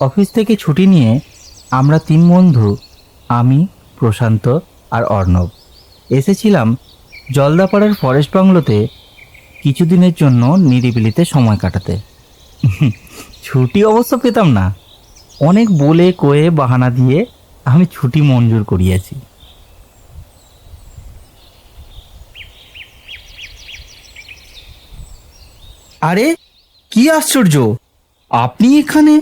Office থেকে ছুটি নিয়ে আমরা তিন বন্ধু, আমি, প্রশান্ত আর অর্ণব। এসেছিলাম জলদাপাড়ার ফরেস্ট বাংলোতে কিছুদিনের জন্য নিরিবিলিতে সময় কাটাতে। ছুটি অবশ্য পেতাম না। অনেক বলে কয়ে বাহানা দিয়ে আমি ছুটি মঞ্জুর করিয়াছি। আরে, কি আশ্চর্য! আপনি এখানে?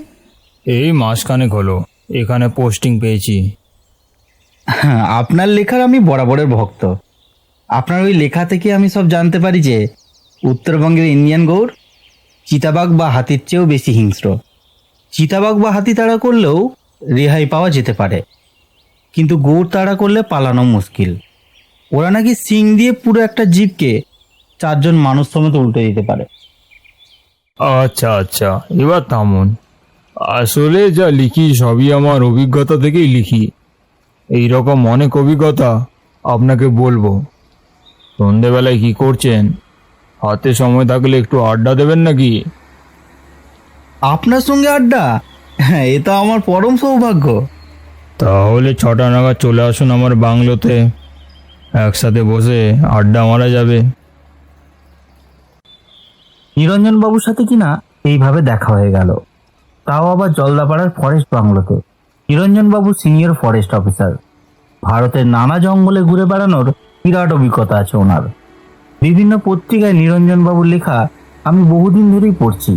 এই মাসখানেক হলো এখানে পোস্টিং পেয়েছি। হ্যাঁ, আপনার লেখার আমি বরাবরের ভক্ত। আপনার ওই লেখা থেকে আমি সব জানতে পারি যে উত্তরবঙ্গের ইন্ডিয়ান গৌড় চিতাবাঘ বা হাতির চেয়েও বেশি হিংস্র। চিতাবাঘ বা হাতি তাড়া করলেও রেহাই পাওয়া যেতে পারে। কিন্তু গৌড় তাড়া করলে পালানো মুশকিল। ওরা নাকি সিং দিয়ে পুরো একটা জীবকে চারজন মানুষ সমেত উল্টে দিতে পারে। আচ্ছা আচ্ছা এবার থামুন। আসলে যা লিখি সবই আমার অভিজ্ঞতা থেকেই লিখি। এই রকম অনেক অভিজ্ঞতা আপনাকে বলব। সন্ধেবেলায় কি করছেন? হাতে সময় থাকলে একটু আড্ডা দেবেন নাকি? আপনার সঙ্গে আড্ডা? হ্যাঁ এ তো আমার পরম সৌভাগ্য। তাহলে ছটা নাগাদ চলে আসুন আমার বাংলোতে। একসাথে বসে আড্ডা মারা যাবে। নিরঞ্জন বাবুর সাথে কিনা এইভাবে দেখা হয়ে গেল। তাও আবার জলদাপাড়ার ফরেস্ট বাংলোতে। নিরঞ্জন বাবু সিনিয়র ফরেস্ট অফিসার ভারতের নানা জঙ্গলে ঘুরে বেড়ানোর বিরাট অভিজ্ঞতা আছে ওনার। বিভিন্ন পত্রিকায় নিরঞ্জনবাবুর লেখা আমি বহুদিন ধরেই পড়ছি।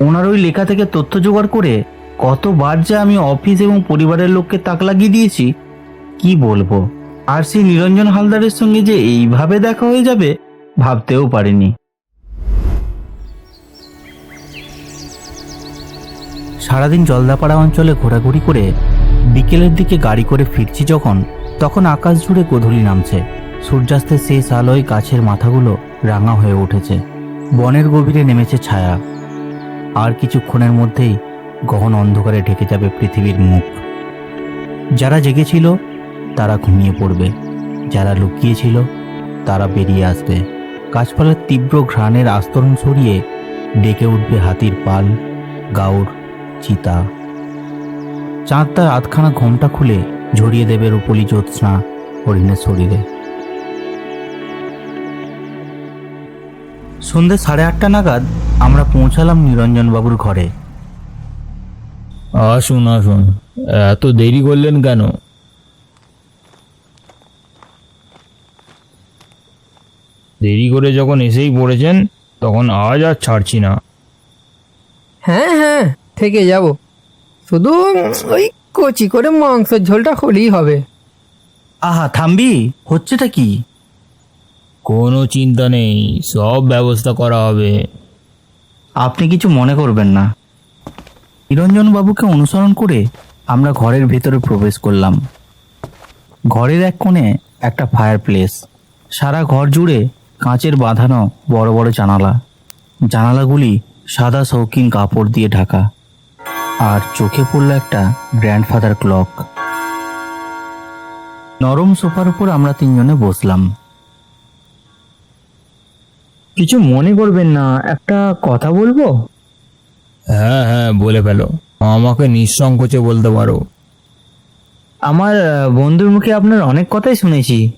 ওনার ওই লেখা থেকে তথ্য জোগাড় করে কতবার যে আমি অফিস এবং পরিবারের লোককে তাক লাগিয়ে দিয়েছি, কি বলব? আর সেই নিরঞ্জন হালদারের সঙ্গে যে এইভাবে দেখা হয়ে যাবে, ভাবতেও পারিনি। সারাদিন জলদাপাড়া অঞ্চলে ঘোরাঘুরি করে বিকেলের দিকে গাড়ি করে ফিরছি যখন, তখন আকাশ জুড়ে গোধূলি নামছে। সূর্যাস্তের শেষ আলোয় গাছের মাথাগুলো রাঙা হয়ে উঠেছে। বনের গভীরে নেমেছে ছায়া। আর কিছুক্ষণের মধ্যেই গহন অন্ধকারে ঢেকে যাবে পৃথিবীর মুখ। যারা জেগেছিল, তারা ঘুমিয়ে পড়বে। যারা লুকিয়েছিল, তারা বেরিয়ে আসবে। গাছপালার তীব্র ঘ্রাণের আস্তরণ সরিয়ে ডেকে উঠবে হাতির পাল, গাউর চিতা। চাঁদ তার আধখানা ঘোমটা খুলে ঝরিয়ে দেবে রূপলি জ্যোৎস্না হরিণের শরীরে। সন্ধ্যে সাড়ে আটটা নাগাদ আমরা পৌঁছালাম নিরঞ্জনবাবুর ঘরে। আসুন আসুন। এত দেরি করলেন কেন? দেরি করে যখন এসেই পড়েছেন তখন আজ আর ছাড়ছি না। হ্যাঁ হ্যাঁ। থেকে যাব। শুধু ওই কচি করে মাংসের ঝোলটা হলেই হবে। আহা, থামবি, হচ্ছেটা কি? কোনো চিন্তা নেই, সব ব্যবস্থা করা হবে। আপনি কিছু মনে করবেন না। নিরঞ্জন বাবুকে অনুসরণ করে আমরা ঘরের ভেতরে প্রবেশ করলাম। ঘরের এক কোণে একটা ফায়ার প্লেস সারা ঘর জুড়ে কাঁচের বাঁধানো বড় বড় জানালা। জানালাগুলি সাদা শৌখিন কাপড় দিয়ে ঢাকা। আর চোখে পড়ল একটা গ্র্যান্ডফাদার ক্লক নরম সোফার উপর আমরা তিনজনে বসলাম। কিছু মনে করবেন না একটা কথা বলব? হ্যাঁ হ্যাঁ বলে ফেলো। আমাকে নিঃসংকোচে বলতে পারো। আমার বন্ধুর মুখে আপনার অনেক কথাই শুনেছি।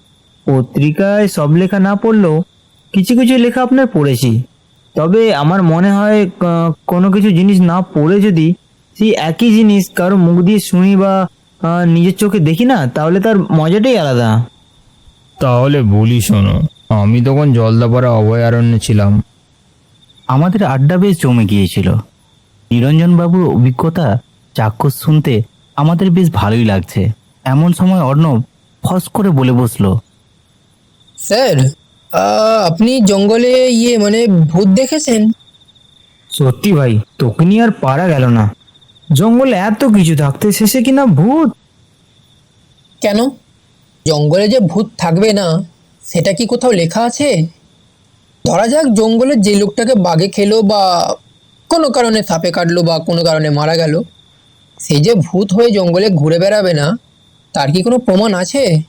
পত্রিকায় সব লেখা না পড়লেও কিছু কিছু লেখা আপনার পড়েছি। তবে আমার মনে হয় কোনো কিছু জিনিস না পড়ে যদি সেই একই জিনিস। কারও মুখ দিয়ে শুনি বা নিজের চোখে দেখি না তাহলে তার মজাটাই আলাদা। তাহলে বলি শোনো আমি তখন জলদাপাড়া অভয়ারণ্যে ছিলাম। আমাদের আড্ডা বেশ জমে গিয়েছিল। নিরঞ্জনবাবুর অভিজ্ঞতা চাক্ষুষ শুনতে আমাদের বেশ ভালোই লাগছে। এমন সময় অর্ণব ফস করে বলে বসল স্যার আপনি জঙ্গলে ইয়ে মানে ভূত দেখেছেন? সত্যি ভাই তোকে নিয়ে আর পারা গেল না। জঙ্গলে এত কিছু থাকতে শেষে কিনা ভূত? কেন? জঙ্গলে যে ভূত থাকবে না সেটা কি কোথাও লেখা আছে? ধরা যাক জঙ্গলে যে লোকটাকে বাঘে খেলো বা কোনো কারণে সাপে কাটলো বা কোনো কারণে মারা গেল সে যে ভূত হয়ে জঙ্গলে ঘুরে বেড়াবে না তার কি কোনো প্রমাণ আছে?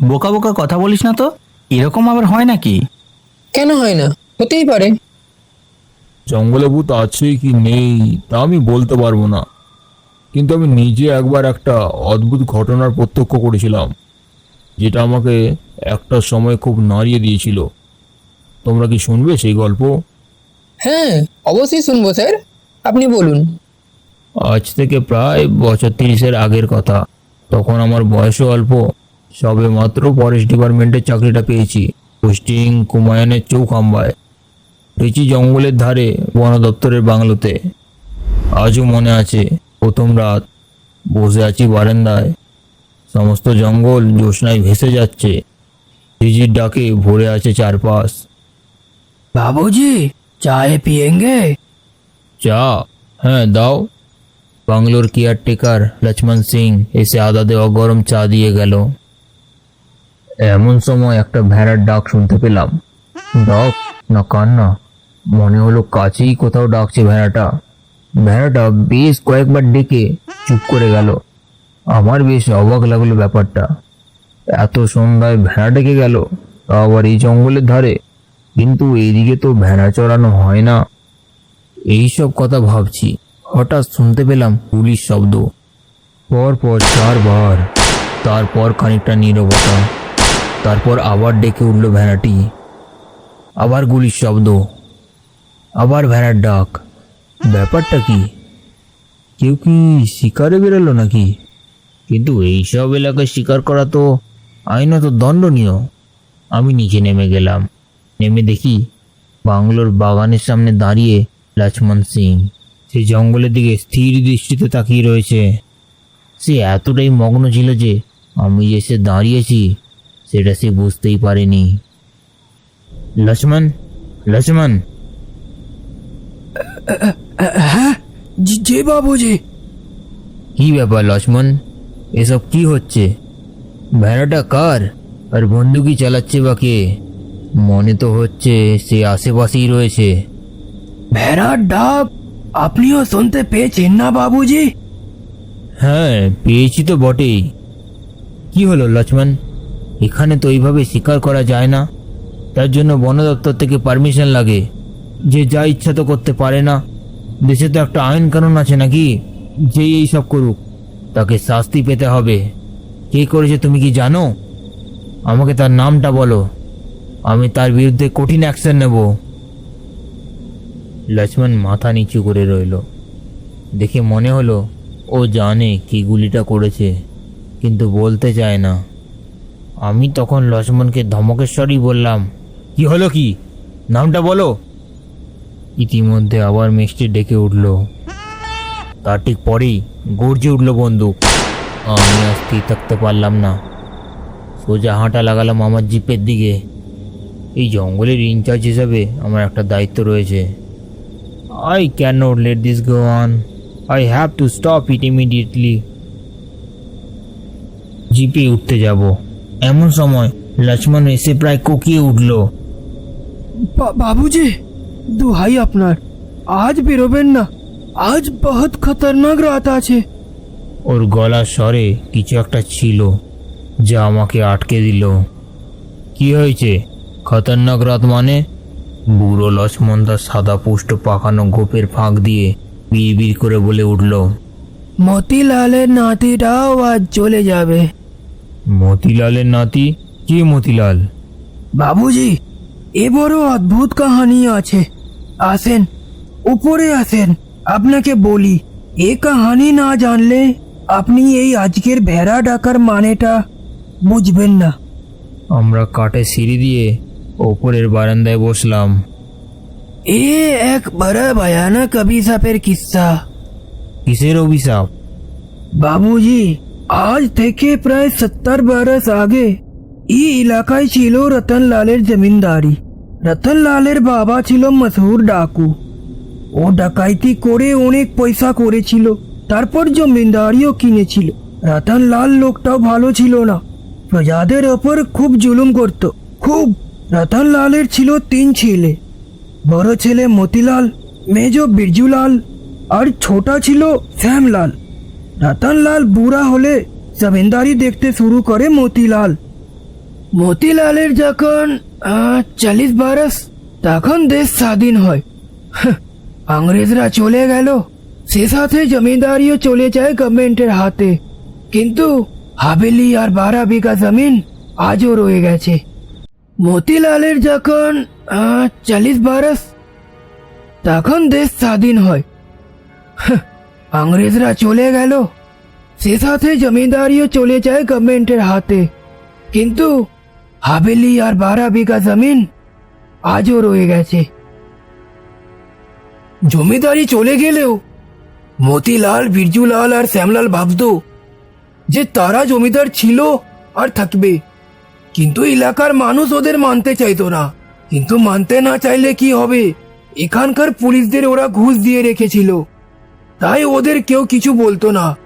বোকা বোকা কথা বলিস না তো? এরকম আবার হয় নাকি? কেন হয় না? হতেই পারে। জঙ্গলে ভূত আছে কি নেই তা আমি বলতে পারব না। কিন্তু আমি নিজে একবার একটা অদ্ভুত ঘটনার প্রত্যক্ষ করেছিলাম যেটা আমাকে একটা সময় খুব নাড়িয়ে দিয়েছিল। তোমরা কি শুনবে সেই গল্প? হ্যাঁ অবশ্যই শুনব স্যার। আপনি বলুন। আজ থেকে প্রায় বছর তিরিশের আগের কথা। তখন আমার বয়সও অল্প সবে মাত্র ফরেস্ট ডিপার্টমেন্টের চাকরিটা পেয়েছি। পোস্টিং কুমায়ুনের চৌখাম্বায় রিচি জঙ্গলের ধারে বন দপ্তরের বাংলোতে। আজও মনে আছে প্রথম রাত। বসে আছি বারান্দায়। সমস্ত জঙ্গল জ্যোৎস্নায় ভেসে যাচ্ছে। রিচির ডাকে ভরে আছে চারপাশ। বাবুজি চায়ে পিয়েঙ্গে? চা? হ্যাঁ দাও। বাংলোর কেয়ারটেকার লক্ষ্মণ সিং এসে আদা দেওয়া গরম চা দিয়ে গেল। এমন সময় একটা ভেড়ার ডাক শুনতে পেলাম। ডক না কান্না। মনে হলো কাছেই কোথাও ডাকছে ভেড়াটা। ভেড়াটা বেশ কয়েকবার ডেকে চুপ করে গেল। আমার বেশ অবাক লাগল ব্যাপারটা। এত সন্ধ্যায় ভেড়া ডেকে গেল আবার এই জঙ্গলের ধারে? কিন্তু এইদিকে তো ভেড়া চড়ানো হয় না। এইসব কথা ভাবছি, হঠাৎ শুনতে পেলাম গুলির শব্দ। পর পর চারবার, তারপর খানিকটা নীরবতা, তারপর আবার ডেকে উঠল ভেড়াটি। আবার গুলির শব্দ। আবার ভেড়ার ডাক। ব্যাপারটা কি? কেউ কি শিকারে বেরোলো নাকি? কিন্তু এইসব এলাকায় শিকার করা তো আইনত দণ্ডনীয়। আমি নিচে নেমে গেলাম। নেমে দেখি বাংলোর বাগানের সামনে দাঁড়িয়ে লক্ষ্মণ সিং। সে জঙ্গলের দিকে স্থির দৃষ্টিতে তাকিয়ে রয়েছে। সে এতটাই মগ্ন ছিল যে আমি যে সে দাঁড়িয়েছি, সেটা সে বুঝতেই পারেনি। লক্ষ্মণ লক্ষ্মণ! হ্যাঁ? যে বাবুজি কি ব্যাপার লক্ষ্মণ? এসব কি হচ্ছে? ভেড়াটা কার? আর বন্দুকি চালাচ্ছে বা কে? মনে তো হচ্ছে সে আশেপাশেই রয়েছে। ভেড়ার ডাক আপনিও শুনতে পেয়েছেন না বাবুজি হ্যাঁ পেয়েছি তো বটেই। কি হলো লক্ষ্মণ? এখানে তো এইভাবে শিকার করা যায় না। তার জন্য বন দপ্তর থেকে পারমিশন লাগে। যে যা ইচ্ছা তো করতে পারে না। দেশে তো একটা আইন কানুন আছে নাকি? যে এই সব করুক, তাকে শাস্তি পেতে হবে। কে করেছে তুমি কি জানো? আমাকে তার নামটা বলো। আমি তার বিরুদ্ধে কঠিন অ্যাকশন নেব। লক্ষ্মণ মাথা নিচু করে রইল। দেখে মনে হলো, ও জানে কি গুলিটা করেছে, কিন্তু বলতে চায় না। আমি তখন লক্ষ্মণকে ধমকেশ্বরই বললাম, কি হলো কি? নামটা বলো। ইতিমধ্যে আবার মিষ্টি ডেকে উঠল। তার ঠিক পরেই গর্জে উঠল বন্দুক। আমি আর স্থির থাকতে পারলাম না। সোজা হাঁটা লাগালাম আমার জিপের দিকে। এই জঙ্গলের ইনচার্জ হিসাবে আমার একটা দায়িত্ব রয়েছে। I cannot let this go on. I have to stop it immediately. জিপে উঠতে যাব। এমন সময় লক্ষ্মণ এসে প্রায় কোকিয়ে উঠল। বাবুজি! দুহাই আপনার। আজ বেরোবেন না। আজ বহুত খতরনাক রাত আছে। ওর গলার স্বরে কিছু একটা ছিল যা আমাকে আটকে দিল। কি হয়েছে? খতরনাক রাত মানে? বুড়ো লক্ষ্মণ তার সাদা পুষ্ট পাকানো গোপের ফাঁক দিয়ে বিড় করে বলে উঠল মতিলালের নাতিটাও আজ চলে যাবে। মতিলালের নাতি? কে মতিলাল? বাবুজি এ বড় অদ্ভুত কাহানি আছে। আসেন উপরে আসেন আপনাকে বলি এ কাহানি না জানলে আপনি এই আজকের ভেড়া ডাকার মানেটা বুঝবেন না আমরা কাঠে সিঁড়ি দিয়ে ওপরের বারান্দায় বসলাম এ এক বড় ভয়ানক অভিশাপের কিস্সা কিসের অভিশাপ বাবুজি আজ থেকে প্রায় সত্তর বরস আগে এই এলাকায় ছিল রতনলালের জমিনদারি রতনলালের বাবা ছিল মশহুর ডাকু। ও ডাকাইতি করে অনেক পয়সা করেছিল, তারপর জমিনদারিও কিনেছিল। রতনলাল লোকটাও ভালো ছিল না। প্রজাদের ওপর খুব জুলুম করত। খুব। রতনলালের ছিল তিন ছেলে। বড় ছেলে মতিলাল, মেজ বিরজুলাল, আর ছোটা ছিল শ্যামলাল। রতনলাল বুড়া হলে জমিনদারি দেখতে শুরু করে মতিলাল। মতিলালের যখন চল্লিশ বারস তখন দেশ স্বাধীন হয়। হাহ, আংরেজরা চলে গেল। সে সাথে জমিদারিও চলে যায় গভর্নমেন্টের হাতে। কিন্তু হাভেলি আর বারো বিঘা জমিন আজও রয়ে গেছে। মতিলালের যখন চল্লিশ বারস তখন দেশ স্বাধীন হয়। হাহ, আংরেজরা চলে গেল। সে সাথে জমিদারিও চলে যায় গভর্নমেন্টের হাতে। কিন্তু হাভেলি আর বারো বিঘা জমিন আজও রয়ে গেছে। জমিদারি চলে গেলেও মতিলাল, বিরজুলাল আর শ্যামলাল ভাবতো যে তারা জমিদার ছিল আর থাকবে। কিন্তু এলাকার মানুষ ওদের মানতে চাইতো না। কিন্তু মানতে না চাইলে কি হবে? এখানকার পুলিশদের ওরা ঘুষ দিয়ে রেখেছিল। তাই ওদের কেউ কিছু বলতো না।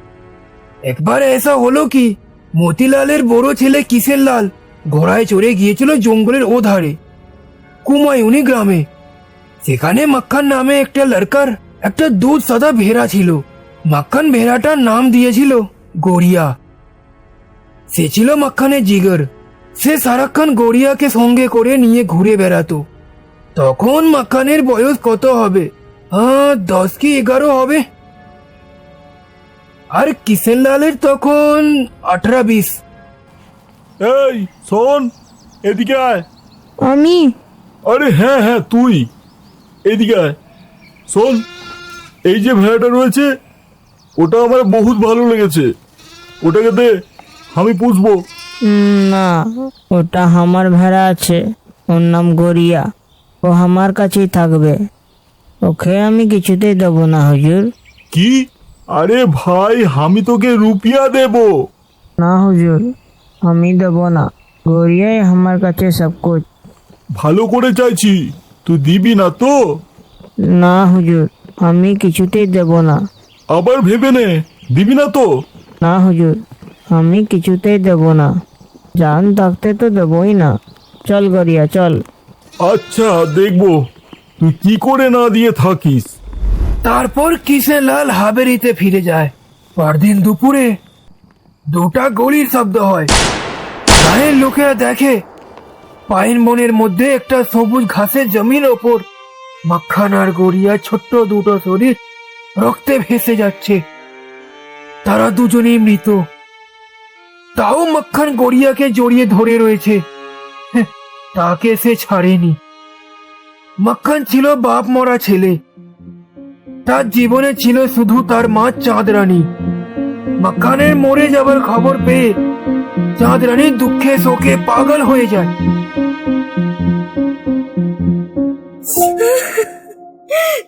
একবার এসা হলো কি, মতিলালের বড় ছেলে কিসের লাল? ঘোড়ায় চড়ে গিয়েছিল জঙ্গলের ও ধারে কুমায়ুনি গ্রামে। সেখানে মাক্খান নামে একটা লড়কার, একটা দুধ সাদা ভেড়া ছিল। মাক্খান ভেড়াটার নাম দিয়েছিল গড়িয়া। সে ছিল মাক্খানের জিগর। সে সারাক্ষণ গড়িয়াকে সঙ্গে করে নিয়ে ঘুরে বেড়াতো। তখন মাক্খানের বয়স কত হবে? হ্যাঁ দশ কি এগারো হবে? আর কিষেন লালের তখন আঠারো, বিশ। এই শোন এদিকে আয়। আমি? আরে হ্যাঁ হ্যাঁ তুই। এদিকে আয়। শোন এই যে ভেড়াটা রয়েছে ওটা আমার বহুত ভালো লেগেছে। ওটাকে দে আমি পুষবো। না ওটা আমার ভেড়া আছে। ওর নাম গড়িয়া। ও আমার কাছেই থাকবে। ওকে আমি কিছুতেই দেবো না হুজুর। কি? আরে ভাই আমি তোকে রুপিয়া দেবো। না হুজুর। আমি দেবো না। গড়িয়াই আমার কাছে সব কুছ ভালো করে চাইছি। তুই দিবি না তো? না হুজুর আমি কিছুতেই দেবো না। আবার ভেবে নে দিবি না তো? না হুজুর আমি কিছুতেই দেবো না। জান থাকতে তো দেবই না। চল গড়িয়া চল। আচ্ছা দেখব। তুই কি করে না দিয়ে থাকিস? তারপর কিষেন লাল হাবেরিতে ফিরে যায়? পরদিন দুপুরে দুটা গলির শব্দ হয়। গায়ের লোকেরা দেখে। পাইন বনের মধ্যে একটা সবুজ ঘাসের জমির ওপর। মাখান আর গড়িয়া ছোট্ট দুটো শরীর রক্তে ভেসে যাচ্ছে। তারা দুজনেই মৃত। তাও মাখান গড়িয়াকে জড়িয়ে ধরে রয়েছে। হ্যাঁ, তাকে সে ছাড়েনি। মাখান ছিল বাপ মরা ছেলে। তার জীবনে ছিল শুধু তার মা চাঁদ রানী মাখানের মরে যাবার খবর পেয়ে চাঁদ রানী দুঃখে শোকে পাগল হয়ে যায়।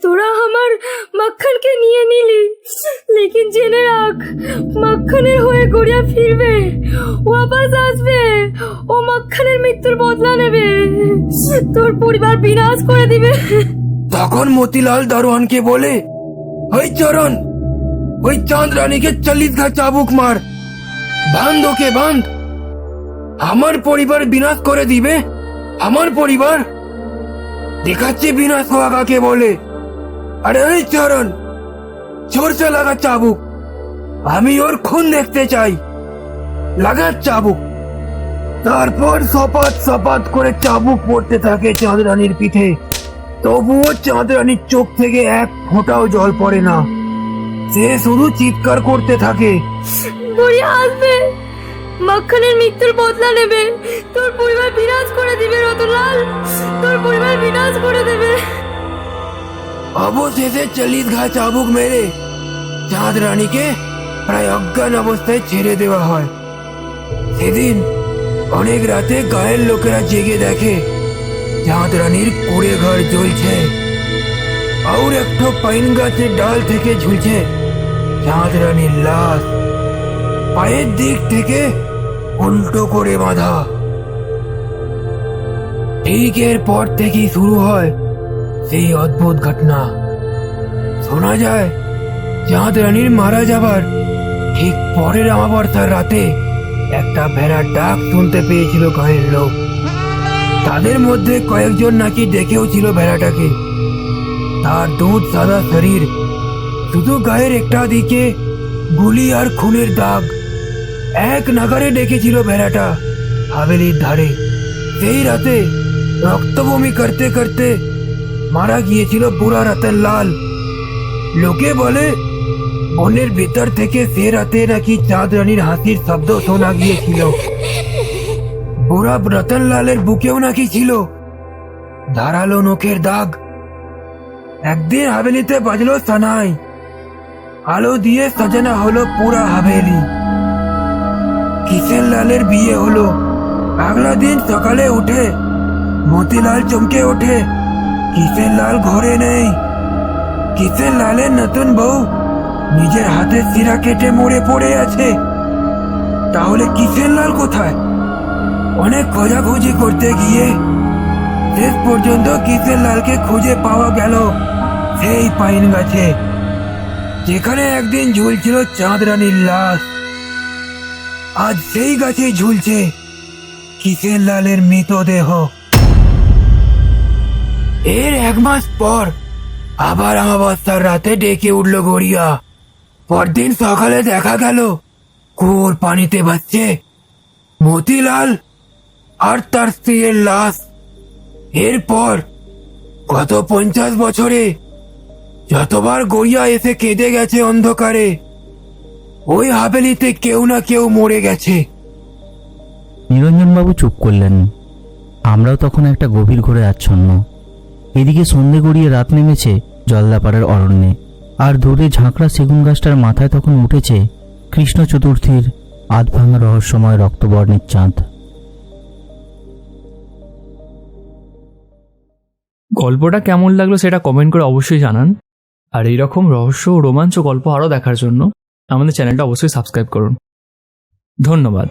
তোরা আমার মাখানকে নিয়ে নিলি লেকিন জেনে রাখ মাখানের হয়ে গড়িয়া ফিরবে ওয়াপাস আসবে ও মাখানের মৃত্যুর বদলা নেবে তোর পরিবার বিনাশ করে দিবে। তখন মতিলাল দারোয়ানকে বলে ওই চরণ ওই চাঁদ রানীকে চল্লিশ ঘা চাবুক মার বান্ধ ওকে বান্ধ আমার পরিবার বিনাশ করে দিবে? আমার পরিবার? দেখাচ্ছে বিনাশ হওয়া কাকে বলে? আরে ওই চরণ চোরচে লাগা চাবুক। আমি ওর খুন দেখতে চাই। লাগা চাবুক। তারপর সপাত সপাত করে চাবুক পড়তে থাকে চাঁদ রানীর পিঠে। তবুও চাঁদ রানীর চোখ থেকে এক ফোঁটাও জল পড়ে না। সে শুধু চিৎকার করতে থাকে। মাখানের মৃত্যুর বদলা নেবে। তোর পরিবার বিনাশ করে দিবে, রতনলাল। তোর পরিবার বিনাশ করে দেবে। অবশেষে চল্লিশ ঘা চাবুক মেরে চাঁদ রানীকে প্রায় অজ্ঞান অবস্থায় ছেড়ে দেওয়া হয়। সেদিন অনেক রাতে গায়ের লোকেরা জেগে দেখে চাঁদ রানীর কুড়ে ঘর জ্বলছে। আর একটা পাইন গাছের ডাল থেকে ঝুলছে চাঁদ রানীর লাশ। পায়ের দিক থেকে উল্টো করে বাঁধা। ঠিক পর থেকেই শুরু হয় সেই অদ্ভুত ঘটনা। শোনা যায়, চাঁদ রানীর মারা যাবার ঠিক পরের আমাবর্ষার রাতে একটা ভেড়ার ডাক শুনতে পেয়েছিল গায়ের লোক। তাদের মধ্যে কয়েকজন নাকি দেখেও ছিল ভেড়াটাকে। তার দুধ সাদা শরীর, শুধু গায়ের একটা দিকে গুলি আর খুনের দাগ। এক নাগারে ডেকেছিল ভেড়াটা হাভেলির ধারে। সেই রাতে রক্তবমি করতে করতে মারা গিয়েছিল বুড়া রতন লাল। লোকে বলে, বনের ভেতর থেকে সে রাতে নাকি চাঁদ রানীর হাসির শব্দ শোনা গিয়েছিল। বুড়া রতন লালের বুকেও নাকি ছিল। ধারালো নখের দাগ। একদিন হাভেলিতে বাজলো সানাই। আলো দিয়ে সাজানো হলো পুরা হাভেলি কিষেন লালের বিয়ে হলো? আগলা দিন সকালে উঠে মতিলাল চমকে ওঠে কিষেন লাল ঘরে নেই? কিষেন লালের নতুন বউ নিজের হাতে শিরা কেটে মরে পড়ে আছে? তাহলে কিষেন লাল কোথায়? অনেক খোঁজাখুঁজি করতে গিয়ে শেষ পর্যন্ত কিষেন লালকে খুঁজে পাওয়া গেল সেই পাইন গাছে যেখানে একদিন ঝুলছিল চাঁদ রানীর লাশ। আজ সেই গাছে ঝুলছে কিসের লালের মৃতদেহ? এর এক মাস পর আবার আমাবস্যার রাতে ডেকে উঠল গড়িয়া। পরদিন সকালে দেখা গেল, কুয়োর পানিতে ভাসছে মতিলাল আর তার স্ত্রীর লাশ। এরপর গত পঞ্চাশ বছরে যতবার গড়িয়া এসে কেঁদে গেছে অন্ধকারে ওই হাভেলিতে কেউ না কেউ মরে গেছে। নিরঞ্জনবাবু চুপ করলেন। আমরাও তখন একটা গভীর ঘোরে আচ্ছন্ন। এদিকে সন্ধে গড়িয়ে রাত নেমেছে জলদাপাড়ার অরণ্যে। আর দূরে ঝাঁকড়া সেগুন গাছটার মাথায় তখন উঠেছে কৃষ্ণ চতুর্থীর আধভাঙা রহস্যময় রক্তবর্ণের চাঁদ। গল্পটা কেমন লাগল সেটা কমেন্ট করে অবশ্যই জানান। আর এইরকম রহস্য ও রোমাঞ্চ গল্প আরও দেখার জন্য আমাদের চ্যানেলটা অবশ্যই সাবস্ক্রাইব করুন। ধন্যবাদ।